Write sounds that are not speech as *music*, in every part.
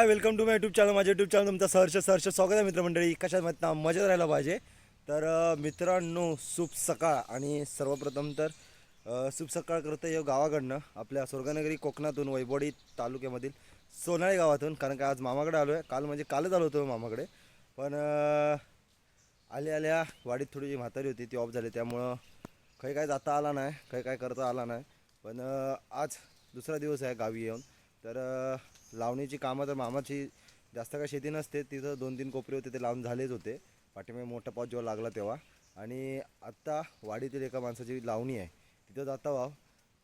Hi welcome to my YouTube channel माझ्या YouTube channel तुमचं सहर्ष सहर्ष स्वागत आहे मित्रमंडळी. कशात म्हणता मजेत राहायला पाहिजे? तर मित्रांनो शुभ सकाळ. आणि सर्वप्रथम तर अ, शुभ सकाळ करतो हे गावाकडनं आपल्या स्वर्गनगरी कोकणातून वैभोडी तालुक्यामधील सोनाळी गावातून. कारण का आज मामाकडे आलो आहे काल म्हणजे कालच आलो होतो मामाकडे. पण आल्या आल्या वाडीत थोडी जी म्हातारी होती. ती ऑफ झाली. त्यामुळं काही काय जाता आला नाही. काही काय करता आला नाही. पण आज दुसरा दिवस आहे गावी येऊन. तर लावणीची कामं तर मामाची जास्त काय शेती नसते. तिथं दोन तीन कोपरे होते ते लावून झालेच होते. पाठीमागे मोठा पाऊस जेव्हा लागला तेव्हा. आणि आत्ता वाडीतील एका माणसाची लावणी आहे. तिथं जाता वाव.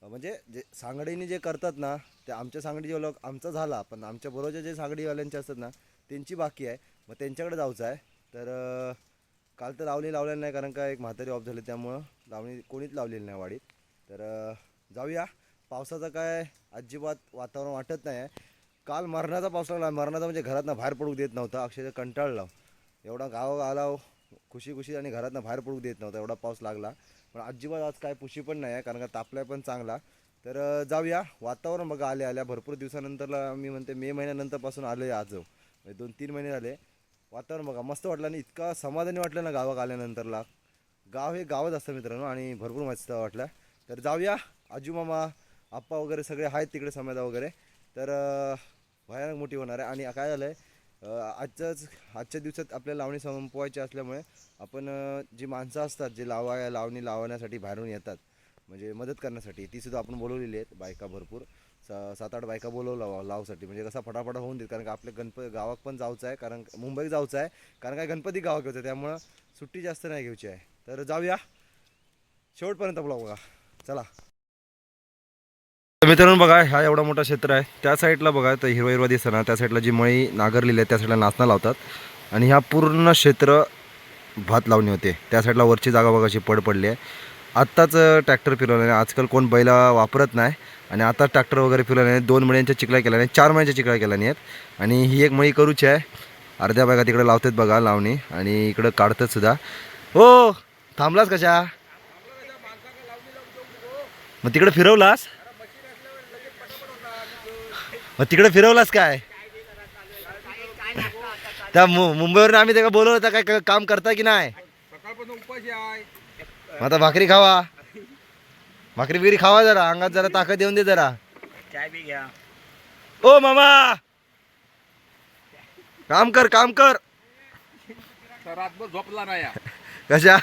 म्हणजे जे सांगडीने जे करतात ना ते आमच्या सांगडी जेव्हा लोक आमचा झाला पण आमच्या बरोबरच्या जे सांगडीवाल्यांचे असतात ना त्यांची बाकी आहे. मग त्यांच्याकडे जायचं आहे. तर काल तर लावणी लावलेली नाही कारण का एक म्हातारी ऑफ झाली त्यामुळं लावणी कोणीच लावलेली नाही वाडीत. तर जाऊया. पावसाचं काय अजिबात वातावरण वाटत नाही आहे. काल मरणाचा पाऊस लागला. मरणाचा म्हणजे घरातनं बाहेर पडू देत नव्हता. अक्षरशः कंटाळला. एवढा गाव आला खुशी खुशी आणि घरातनं बाहेर पडू देत नव्हता. एवढा पाऊस लागला. पण अजिबात आज काय पुशी पण नाही आहे कारण का तापलाय पण चांगला. तर जाऊया. वातावरण बघा आले आल्या. भरपूर दिवसानंतरला मी म्हणते मे महिन्यानंतरपासून आलो आहे आज. म्हणजे दोन तीन महिने झाले. वातावरण बघा मस्त वाटलं आणि इतका समाधानी वाटलं ना गावात आल्यानंतरला. गाव हे गावच असतं मित्रांनो आणि भरपूर मस्त वाटलं. तर जाऊया. आजूमामा आप्पा वगैरे सगळे आहेत तिकडे समाजा वगैरे. तर भयानक मोठी होणार आहे. आणि काय झालं आहे आजच्याच आजच्या दिवसात आपल्या लावणी संपवायची असल्यामुळे आपण जी माणसं असतात जे लावाय लावणी लावण्यासाठी बाहेरून येतात म्हणजे मदत करण्यासाठी ती सुद्धा आपण बोलवलेली आहेत. बायका भरपूर. स- सात आठ बायका बोलवला लावसाठी. म्हणजे कसा फटाफट होऊन देत कारण का आपल्या गणपती गावात पण जायचं आहे कारण मुंबईत जायचं आहे कारण काय गणपती गावात घ्यायचं त्यामुळं सुट्टी जास्त नाही घ्यायची आहे. तर जाऊया. शेवटपर्यंत बोला बघा चला. मित्रांनो बघा हा एवढा मोठा क्षेत्र आहे. त्या साईडला बघा तर हिरवा हिरवा दिसणार त्या साईडला जी मळी नागरलेली आहे त्या साईडला नाचणं लावतात. आणि ह्या पूर्ण क्षेत्र भात लावणी होते. त्या साईडला वरची जागा बघा अशी पड पडली आहे. आत्ताच ट्रॅक्टर फिरवलं नाही आजकाल कोण बैला वापरत नाही. आणि आता ट्रॅक्टर वगैरे फिरवलं नाही दोन मळ्यांच्या चिकल्या केल्या नाही चार मळ्यांच्या चिकल्या केल्या नाही आहेत आणि ही एक मळी करूची आहे. अर्ध्या बागा तिकडे लावतात बघा लावणी. आणि इकडं काढतात सुद्धा. हो थांबलास कशा? मग तिकडे फिरवलास? मग तिकडे फिरवलास काय? त्या मु मुंबईवरून आम्ही त्याला बोलवलं होतं काय काम करता की नाही? सकाळपासून उपाशी आहे. मग आता भाकरी खावा. भाकरी बिकरी खावा जरा अंगात जरा ताकद येऊन दे जरा. चाय बी घ्या. ओ मामा! काम कर काम कर. तर रातभर झोपला नाही या. कशा?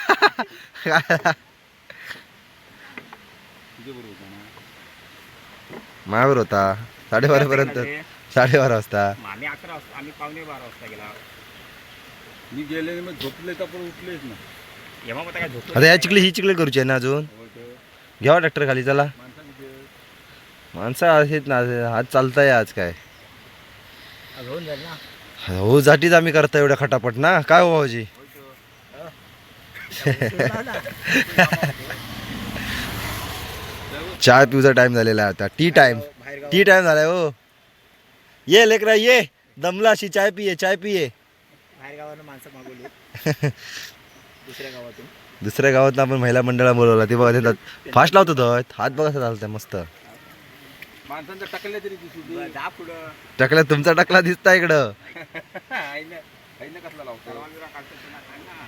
मायावर होता. साडेबारा पर्यंत. साडेबारा वाजता. आम्ही अकरा वाजता आम्ही पावणे बारा वाजता गेला. मी गेले मग झोपले तर पण उठलेच ना येमा मग काय झोप आता या चिकली ही चिकली करूची आहे ना अजून. घ्यावा ट्रॅक्टर खाली चला. माणसं आहेत? ना आज चालताय आज काय. घेऊन जाईल ना. हो जाटीच आम्ही करता एवढ्या खटापट ना. काय हो भाऊजी? *laughs* चहा पिऊचा टाइम झालेला आहे आता. टी टाइम टी टाइम झालाय हो. ये लेकरा ये. दमला अशी चाय पिये चाय पिये. बाहेर गावानं माणसं मागवली. *laughs* दुसऱ्या गावातून. दुसऱ्या गावात आपण महिला मंडळा बोलवला. ते बघा देतात फास्ट लावतो तो. हात बघा चालतंय मस्त. माणसांचं टाकले तरी दिसू दे. बरं, जा पुढं. टाकला तुमचा टाकला दिसता इकडं. *laughs* आईनं आईनं कसला लावतो परवानगीला काढतो पुन्हा सांग ना.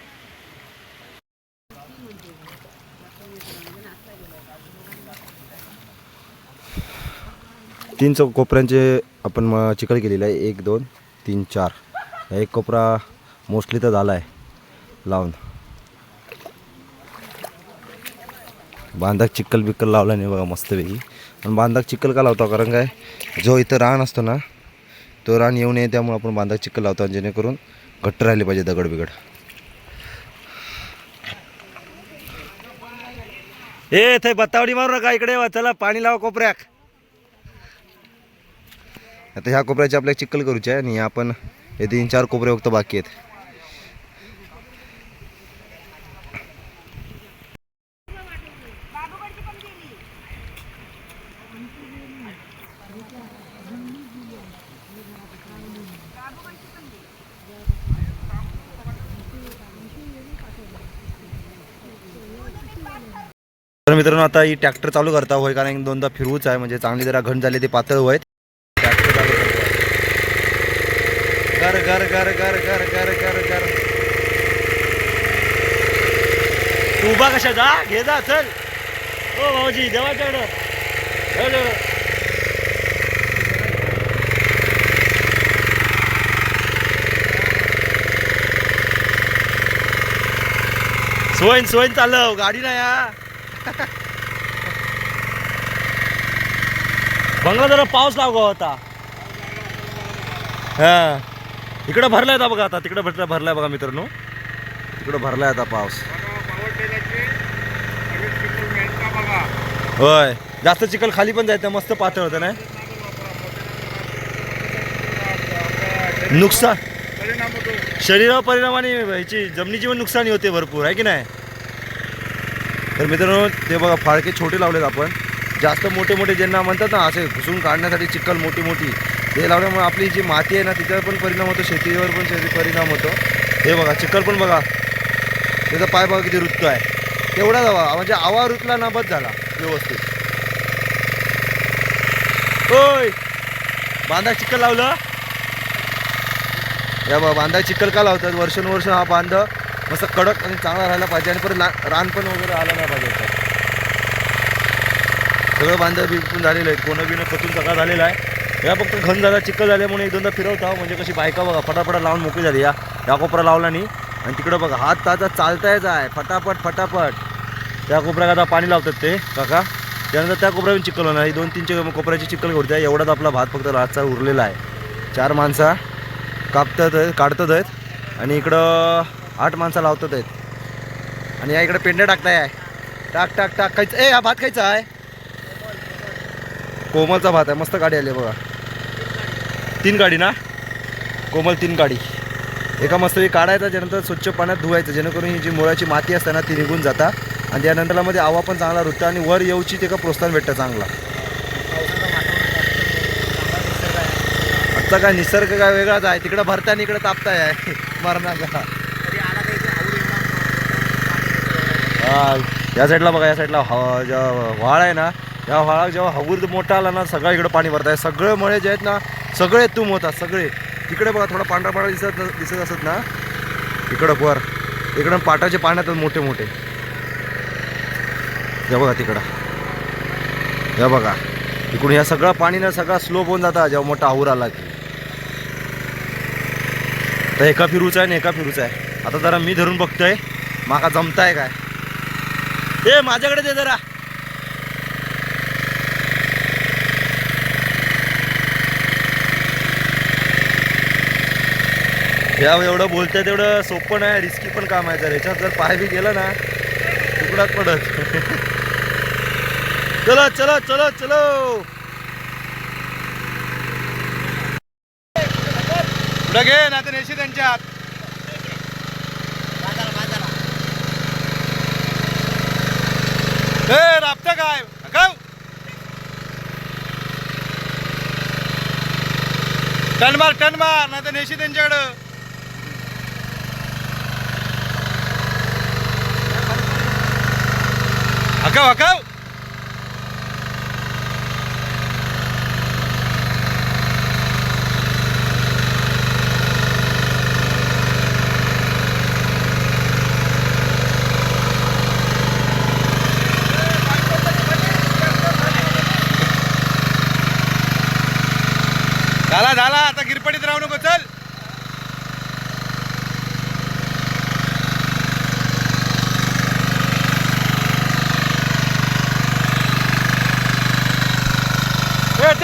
तीन चौ कोपऱ्यांचे आपण म- चिकल केलेलं आहे. एक दोन तीन चार. एक कोपरा मोस्टली तर झाला आहे लावून. बांधाक चिक्कल बिक्कल लावला नाही बघा मस्तपैकी. पण बांधाक चिक्कल का लावतो? कारण काय जो इथं रान असतो ना तो रान येऊ नये त्यामुळे आपण बांधाक चिक्कल लावतो जेणेकरून घट्ट राहिले पाहिजे दगड बिगड ए थे बत्तावडी मारू नका. इकडे चला पाणी लावा कोपऱ्याक. आता ह्या कोपऱ्याची आपल्याला चिक्कल करूची आहे आणि आपण हे तीन चार कोपरे फक्त बाकी आहेत. तर मित्रांनो आता ही ट्रॅक्टर चालू करता होय कारण दोनदा फिरवूच आहे म्हणजे चांगली जरा घट झाली ते पातळ होय कर कर कर कर कर कर कर तू उभा कशा जा? घे जा चल. हो भाऊजी देवाच्याकडं. हॅलो. सोयन सोयन चालव. गाडी ना या बंगला जरा पाऊस लागला होता. हां. इकडं भरलाय आता बघा आता तिकडं भरला भरलाय बघा मित्रांनो. तिकडं भरलाय आता पाऊस. होय जास्त चिखल खाली पण जायचं मस्त पातळ होतं ना नुकसान शरीरावर परिणाम आणि ह्याची जमिनीची पण नुकसानी होते भरपूर आहे की नाही? तर मित्रांनो ते बघा फाळके छोटे लावलेत आपण. जास्त मोठे मोठे ज्यांना म्हणतात ना असे घुसून काढण्यासाठी चिखल मोठी मोठी हे लावल्यामुळे आपली जी माती आहे ना तिच्यावर पण परिणाम होतो शेतीवर पण शेती परिणाम होतो. हे बघा चिखल पण बघा. त्याचा पाय बघा किती रुततो आहे तेवढा जावा म्हणजे आवा रुतला ना बस झाला व्यवस्थित. होय बांधा चिखल लावलं. या बा बांधा चिखल का लावतात? वर्षानुवर्ष हा बांध मस्त कडक आणि चांगला राहायला पाहिजे आणि परत ला रान पण वगैरे आला नाही पाहिजे सगळं बांध बिपून झालेलं आहे. कोणं बिणं पतून सगळा झालेला आहे. या फक्त घन झाला चिखल झाल्यामुळे एक दोनदा फिरवता. म्हणजे कशी बायका बघा फटाफट लावून मोकळी झाली या. या कोपरा लावला नाही. आणि तिकडं बघा हात ताजा चालतायच आहे. फटाफट फटाफट. त्या कोपऱ्याला आता पाणी लावतात ते काका. त्यानंतर त्या कोपऱ्यावरून चिखल होणार. ही दोन तीनचे कोपऱ्याची चिखल घडते. एवढाच आपला भात फक्त रातचा उरलेला आहे. चार माणसा कापतात आहेत काढतात आहेत. आणि इकडं आठ माणसं लावतात आहेत. आणि या इकडं पेंड्या टाकताय. आहे टाक टाक टाक. खायचं ए हा भात खायचा आहे. कोमलचा भात आहे. मस्त गाडी आली आहे बघा. तीन गाडी ना? कोमल तीन गाडी. एका मस्त काढायचा त्यानंतर स्वच्छ पाण्यात धुवायचं. जेणेकरून ही जी मुळाची माती असते ना ती निघून जाता. आणि त्यानंतरला मध्ये आवा पण चांगला रुतता आणि वर येऊची ते का प्रोत्साहन भेटतं चांगला. आजचा काय निसर्ग काय वेगळाच आहे. तिकडं भरता आणि इकडं तापताय. *laughs* आहे मरणाचा हा, या साईडला बघा या साईडला व्हाळ आहे ना या व्हाळा जेव्हा हगूर मोठा आला ना सगळं इकडं पाणी भरत आहे सगळे मळे जे आहेत ना सगळे तुम होतात सगळे. तिकडे बघा थोडा पांढरा पांढरा दिसत दिसत असत ना. इकडं वर. इकडं पाटाचे पाण्यात मोठे मोठे. या बघा तिकडं. या बघा. इकडून या सगळं पाणी ना सगळा स्लोप होऊन जाता. जेव्हा मोठा आऊर आला की. तर एका फिरूचा आहे आणि एका फिरूचा आहे. आता जरा मी धरून बघतोय. माका जमताय काय? ए माझ्याकडे दे जरा. या एवढं बोलतंय तेवढं सोपं नाही रिस्की पण काम आहे जर. याच्यात जर पाय बी गेलं ना तुकडात पडत. *laughs* चला चला चला चलो. पुढे घे ना तर नेशी त्यांच्यात. ए राबता काय? गाव टन मार टन मार नाही तर नेशी त्यांच्याकडं. Acabo, acabo.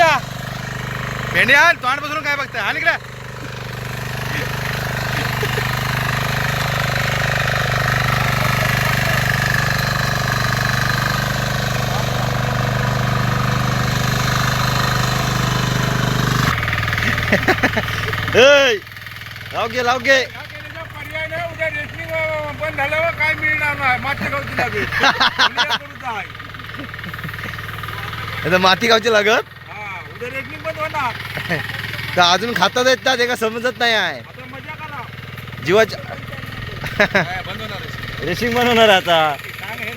भेंडी आण तोंड बसून काय बघताय हा इकडे ए *laughs* लाव घे लाव घे पर्याय नाही उद्या रेशनिंग बंद झाल्यावर काय मिळणार नाही. माती गावची लागेल *laughs* आता माती गावची लागत उद्या रेशनिंग बंद होणार *laughs* तर अजून खातात येत ना ते का समजत नाही आहे. आता मजा करा. जीवाच्या रेसिंग बनवणार आता. हे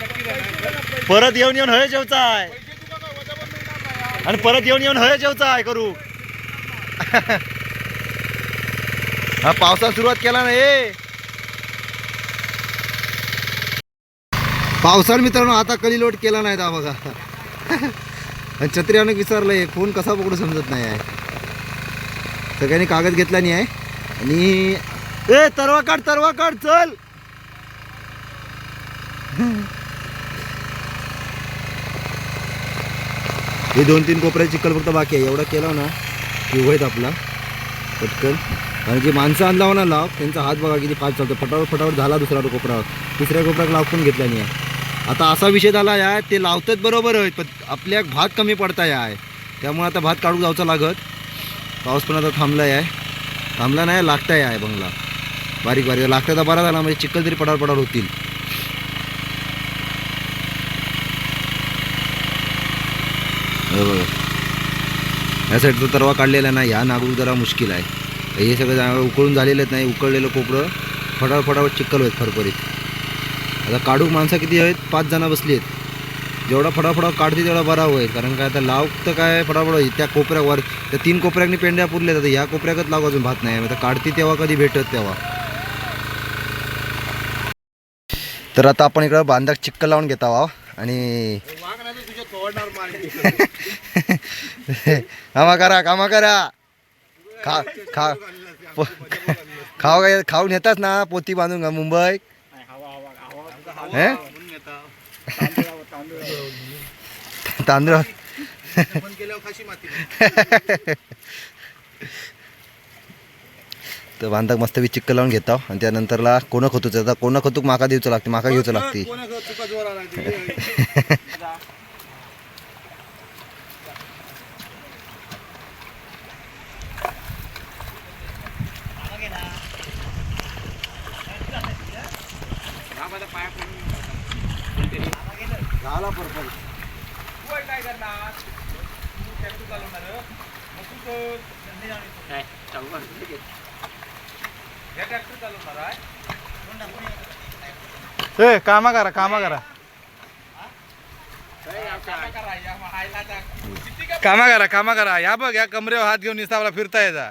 परत येऊन येऊन हय जेवचा आहे. आणि परत येऊन येऊन हय जेवचा आहे करू. हा पावसा सुरुवात केला ना ए पावसाळ मित्रांनो आता कली लोट केला नाही दा बघा. *laughs* आणि छत्री अनेक विचारलंय फोन कसा पकडू समजत नाही आहे. सगळ्यांनी कागद घेतला नाही आहे. आणि ए तरवा काढ तरवा काढ चल. हे दोन तीन कोपऱ्याची चिखल फक्त बाकी आहे. एवढा केला ना की होईत आपला. पटकन. आणि जे माणसं आणला हो ना लाव त्यांचा हात बघा किती फास्ट चालतो फटाफट फटाफट झाला दुसरा कोपरावर तिसऱ्या कोपऱ्यात लाव पण घेतला नाही आहे. आता असा विषय झाला या ते लावतात बरोबर आहे पण आपल्या भात कमी पडता या आहे त्यामुळे आता भात काढून जाऊचा लागत. पाऊस पण आता थांबला आहे थांबला नाही लागता आहे बंगला. बारीक बारीक. लागता तर बरा झाला म्हणजे चिखल तरी पडार पडार होतील. ह्या साईडचा तरवा काढलेला नाही ह्या नागूर जरा मुश्किल आहे. हे सगळं जा- उकळून झालेलं नाही उकळलेलं कोपरं. फटाफटावर चिखल होत फरफरीत आता काढूक माणसं किती आहेत? पाच जणं बसली आहेत. जेवढा फटाफट काढते तेवढा बरा होईल. कारण काय आता लाव तर काय फटाफट होईल. त्या कोपऱ्यावर त्या तीन कोपऱ्यानी पेंड्या पुरल्या आता ह्या कोपऱ्याकच लाव अजून भात नाही. आता काढते तेव्हा कधी भेटत तेव्हा. तर आता आपण इकडं बांधाक चिक्क लावून घेता आहो आणि *laughs* कामा करा कामा करा. खा खा खाऊ काय खाऊन येतात ना पोती बांधून मुंबई? तांदूळ तर बांधक मस्त चिक्क लावून घेता आणि त्यानंतरला कोणक होतोच आता कोणक होतूक माका देऊचं लागते माका घेऊचं लागते आला पर्पल तू काय करणार तू ट्रॅक्टर चालवणार मग तू तर हे ट्रॅक्टर चालवणार आहे ए कामा करा कामा करा. कामा करा कामा करा. या बघ या कमरेवर हात घेऊन निसावला फिरता येता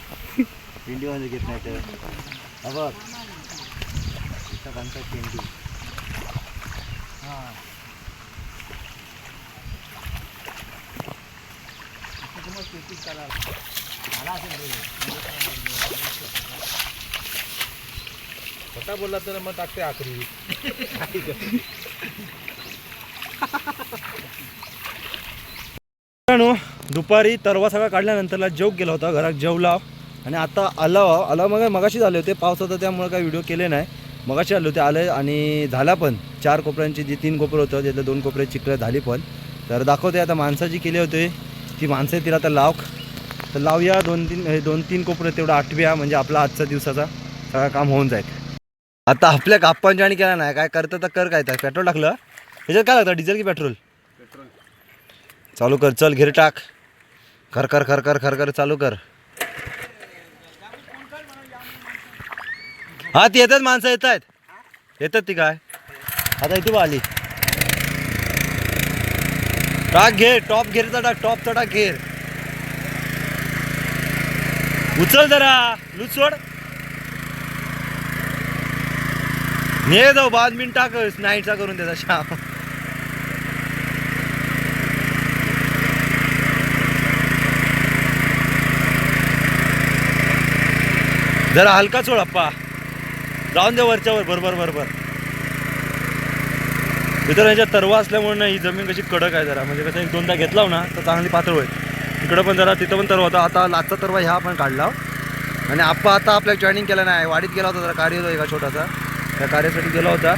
तर. हा बघ. इथं बांधतात पेंडी स्वतः बोलला तर मग टाकते आखरी. दुपारी तरवा सगळा काढल्यानंतरला जेव गेला होता घरात जेवला. आणि आता आला आला मग मगाशी झाले होते पाऊस होता त्यामुळे काही व्हिडिओ केले नाही. मगाशी आले होते आले आणि झाला पण. चार कोपऱ्यांची जी तीन कोपरं होतं त्यातलं दोन कोपरे चिकलं झाली पण. तर दाखवते आता माणसाची केली होते. ती माणसं तिला आता लाव. तर लावूया दोन तीन हे दोन तीन कोपरे तेवढं आठव्या म्हणजे आपला आजचा दिवसाचा सगळं काम होऊन जाईल. आता आपल्या काप्पांच्या आणि केला नाही. काय करतं तर कर काय तर. पेट्रोल टाकलं. त्याच्यात काय लागतं? डिझेल की पेट्रोल? चालू कर. चल घेर टाक. कर कर कर कर कर कर चालू कर. हा ती येतात माणसं येत आहेत येतात ती काय? आता इथे आली. टाक घे टॉप घेरचा टाक टॉपचा टाक घेर. उचल जरा लूज सोड. ने जाऊ बाद मिनिट टाक नाईटचा करून त्याचा श्याम. जरा हलका सोड अप्पा. जाऊन द्या वरच्यावर बरोबर बरोबर. इतर ह्याच्यात तरवा असल्यामुळे ना ही जमीन कशी कडक आहे जरा. म्हणजे कसं एक दोनदा घेतला ना तर चांगली पातळ होईल. इकडं पण जरा तिथं पण तरवा होता. आता लाचा तरवा ह्या आपण काढला हो. आणि आप्पा आता आपल्या जॉईनिंग केलं नाही. वाडीत गेला होता जरा कार्य होता एका छोटासा. त्या कार्यासाठी गेला होता.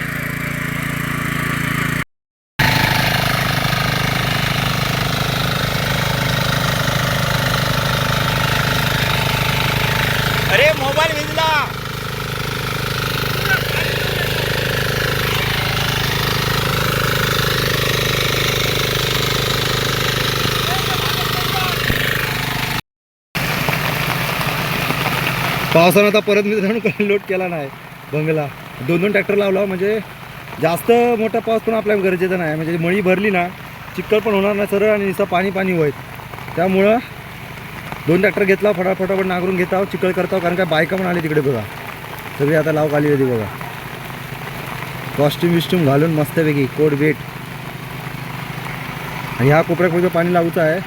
पावसानं आता परत मित्रांनो *laughs* लोट केला नाही बंगला. दोन दोन ट्रॅक्टर लावला म्हणजे जास्त मोठा पाऊस पण आपल्या गरजेचा नाही. म्हणजे मळी भरली ना चिक्कल पण होणार नाही सरळ आणि निसा पाणी पाणी होईल. त्यामुळं दोन ट्रॅक्टर घेतला फटाफटाफट नागरून नांगरून घेता चिकल करता कारण काय बायका पण आली तिकडे बघा. सगळी आता लाव आली होती बघा. कॉस्ट्युम विस्ट्यूम घालून मस्तपैकी कोट बेट. आणि ह्या कोपऱ्यात पाणी लावूचं आहे.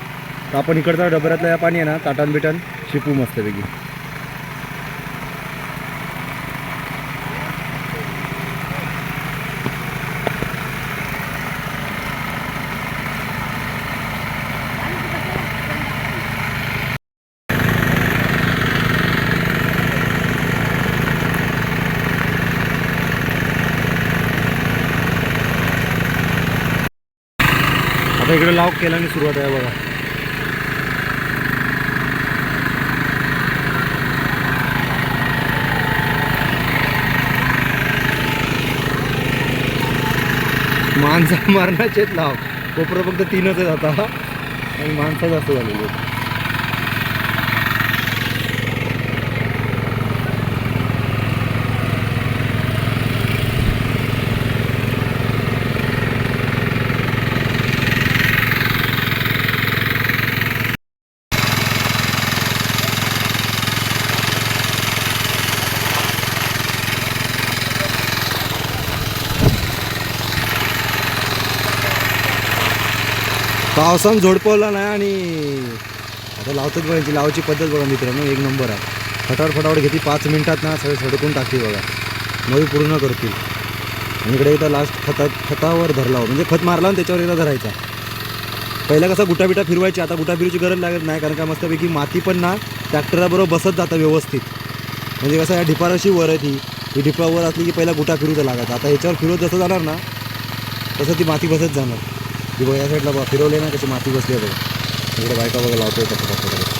तर आपण इकडचा डबऱ्यातलं या पाणी आहे ना ताटान बिटान शिपू मस्तपैकी. इकडे लाव केल्याने सुरुवात आहे बघा. माणसा मारण्याचेच लाव. कोपरं फक्त तीनच आहेत आता. आणि माणसं जास्त झालेली आहेत. पावसानं झोडपवला नाही आणि आता लावतात बघायची लावायची पद्धत बघा मित्रांनो एक नंबर आहे. फटाफट फटाफट घेते पाच मिनिटात ना सगळे सडकून टाकते बघा. मग पूर्ण करतील. आणि इकडे एकदा लास्ट खतात खतावर धरला हो. म्हणजे खत मारला आणि त्याच्यावर एकदा धरायचा. पहिला कसा गुटाबिटा फिरवायची आता गुटा फिरूची गरज लागत नाही कारण का मस्तपैकी माती पण ना ट्रॅक्टराबरोबर बसत जातं व्यवस्थित. म्हणजे कसं या ढिपाराशी वर आहे ती. ही ढिपावर असली की पहिला गुटा फिरूचा लागत. आता ह्याच्यावर फिरवत जसं जाणार ना तसं ती माती बसत जाणार. ती बघा या साईडला बघा फिरवले ना कशी माती बसली आहे बघा. इकडे बायका बघा लावतोय पटपट.